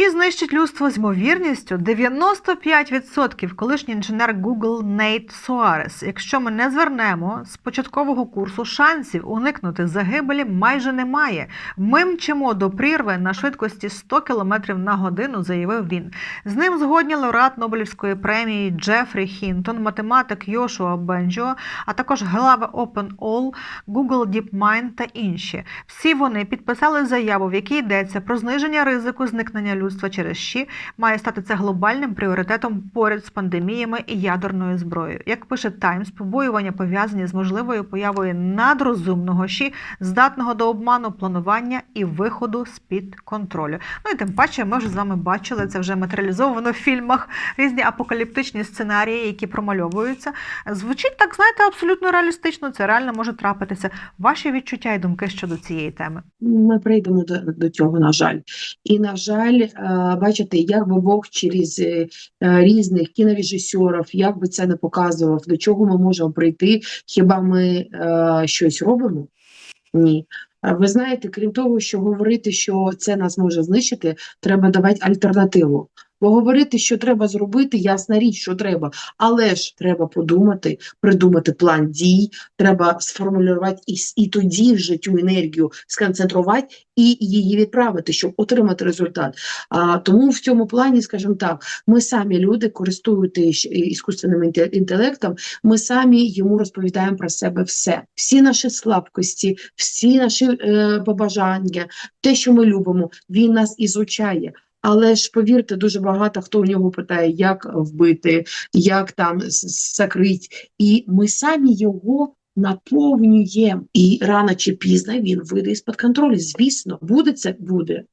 Щі знищить людство з ймовірністю 95%, колишній інженер Google Нейт Суарес. Якщо ми не звернемо з початкового курсу шансів уникнути загибелі майже немає. Ми мчимо до прірви на швидкості 100 км на годину, заявив він. З ним згодні лауреат Нобелівської премії Джефрі Хінтон, математик Йошуа Бенджо, а також глава OpenAll, Google DeepMind та інші. Всі вони підписали заяву, в якій йдеться про зниження ризику зникнення людства через щі, має стати це глобальним пріоритетом поряд з пандеміями і ядерною зброєю. Як пише Таймс, побоювання пов'язані з можливою появою надрозумного щі, здатного до обману планування і виходу з під контролю. Ну і тим паче, ми вже з вами бачили це вже матеріалізовано в фільмах різні апокаліптичні сценарії, які промальовуються. Звучить так, знаєте, абсолютно реалістично. Це реально може трапитися. Ваші відчуття і думки щодо цієї теми. Ми прийдемо до, до цього, на жаль. І, на жаль, бачите, як би Бог через е, е, різних кінорежисерів, як би це не показував, до чого ми можемо прийти, хіба ми е, щось робимо? Ні. Ви знаєте, крім того, що говорити, що це нас може знищити, треба давати альтернативу. Бо говорити, що треба зробити, ясна річ, що треба, але ж треба подумати, придумати план дій, треба сформулювати і, і тоді вже цю енергію сконцентрувати і її відправити, щоб отримати результат. А, тому в цьому плані, скажімо так, ми самі люди, користуючись іскусственним інтелектом, ми самі йому розповідаємо про себе все. Всі наші слабкості, всі наші е, побажання, те, що ми любимо, він нас ізучає. Але ж повірте, дуже багато хто в нього питає, як вбити, як там з- закрить, і ми самі його наповнюємо. І рано чи пізно він вийде з-під контролю. Звісно, буде це буде.